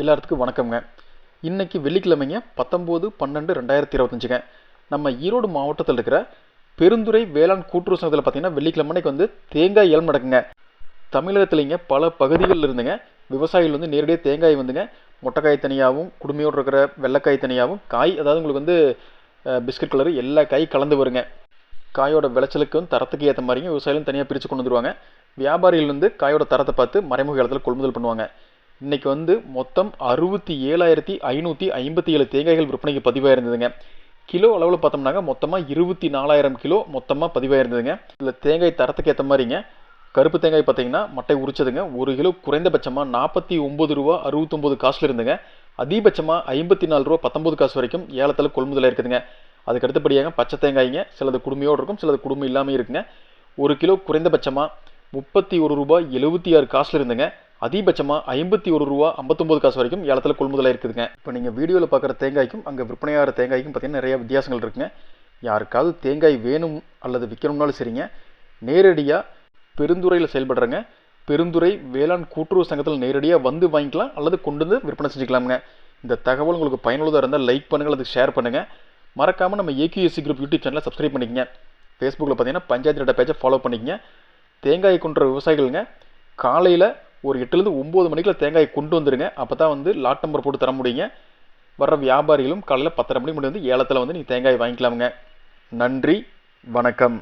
எல்லாத்துக்கும் வணக்கம்ங்க. இன்னைக்கு வெள்ளிக்கிழமைங்க பத்தொம்போது பன்னெண்டு ரெண்டாயிரத்தி இருபத்தஞ்சுங்க. நம்ம ஈரோடு மாவட்டத்தில் இருக்கிற பெருந்துறை வேளாண் கூட்டுறவு சங்கத்தில் பார்த்தீங்கன்னா வெள்ளிக்கிழமை வந்து தேங்காய் ஏலம் நடக்குங்க. தமிழகத்துலேங்க பல பகுதிகளில் இருந்துங்க விவசாயிகள் வந்து நேரடியாக தேங்காய் வந்துங்க மொட்டைக்காய் தனியாகவும் குடுமையோடு இருக்கிற வெள்ளைக்காய் தனியாகவும் காய் அதாவது உங்களுக்கு வந்து பிஸ்கட் கலர் எல்லா காய் கலந்து வருங்க. காயோட விளைச்சலுக்கும் தரத்துக்கு ஏற்ற மாதிரிங்க விவசாயிகளும் தனியாக பிரித்து கொண்டு வந்துருவாங்க. வியாபாரிகள் வந்து காயோட தரத்தை பார்த்து மறைமுக இடத்துல கொள்முதல் பண்ணுவாங்க. இன்றைக்கி வந்து மொத்தம் அறுபத்தி ஏழாயிரத்தி ஐநூற்றி ஐம்பத்தி ஏழு தேங்காய்கள் விற்பனைக்கு பதிவாயிருந்ததுங்க. கிலோ அளவில் பார்த்தோம்னாங்க மொத்தமாக இருபத்தி நாலாயிரம் கிலோ மொத்தமாக பதிவாயிருந்ததுங்க. இதில் தேங்காய் தரத்துக்கு ஏற்ற மாதிரிங்க கருப்பு தேங்காய் பார்த்தீங்கன்னா மட்டை உரிச்சதுங்க. ஒரு கிலோ குறைந்தபட்சமாக நாற்பத்தி ஒம்பது ரூபா அறுபத்தொம்போது காசுல இருந்துங்க. அதிகபட்சமாக ஐம்பத்தி நாலு ரூபா பத்தொம்பது காசு வரைக்கும் ஏலத்தில் கொள்முதல் இருக்குதுங்க. அதுக்கு அடுத்தபடியாக பச்சை தேங்காய்ங்க சிலது குடுமையோடு இருக்கும் சிலது குடும்பம் இல்லாமல் இருக்குங்க. ஒரு கிலோ குறைந்தபட்சமாக முப்பத்தி ஒரு ரூபாய் எழுபத்தி ஆறு காசில் இருந்துங்க. அதிகபட்சமாக ஐம்பத்தி ஒரு ரூபா ஐம்பத்தொம்பது காசு வரைக்கும் ஏலத்தில் கொள்முதலாக இருக்குதுங்க இப்போ நீங்கள் வீடியோவில் பார்க்குற தேங்காய்க்கும் அங்கே விற்பனையாகிற தேங்காய்க்கும் பார்த்தீங்கன்னா நிறைய வித்தியாசங்கள் இருக்குங்க. யாருக்காவது தேங்காய் வேணும் அல்லது விற்கணும்னாலும் சரிங்க. நேரடியாக பெருந்துறையில் செயல்படுறங்க. பெருந்துறை வேளாண் கூட்டுறவு சங்கத்தில் நேரடியாக வந்து வாங்கிக்கலாம் அல்லது கொண்டு வந்து விற்பனை செஞ்சுக்கலாமுங்க. இந்த தகவல் உங்களுக்கு பயனுள்ளதாக இருந்தால் லைக் பண்ணுங்கள் அதுக்கு ஷேர் பண்ணுங்கள் மறக்காமல் நம்ம ஏகேஎஸ்சி குரூப் யூடியூப் சேனலை சப்ஸ்கிரைப் பண்ணிக்கங்க. ஃபேஸ்புக்கில் பார்த்தீங்கன்னா பஞ்சாயத்து டேட்டா பேஜை ஃபாலோ பண்ணிக்கங்க. தேங்காய் கொண்டுற விவசாயிகளுங்க காலையில் ஒரு எட்டுலேருந்து ஒம்பது மணிக்குள்ள தேங்காயை கொண்டு வந்துருங்க. அப்போ தான் வந்து லாட் நம்பர் போட்டு தர முடியுங்க. வர்ற வியாபாரிகளும் காலையில் பத்தரை மணி முன்னாடி வந்து ஏலத்தில் வந்து நீங்கள் தேங்காய் வாங்கிக்கலாமுங்க. நன்றி வணக்கம்.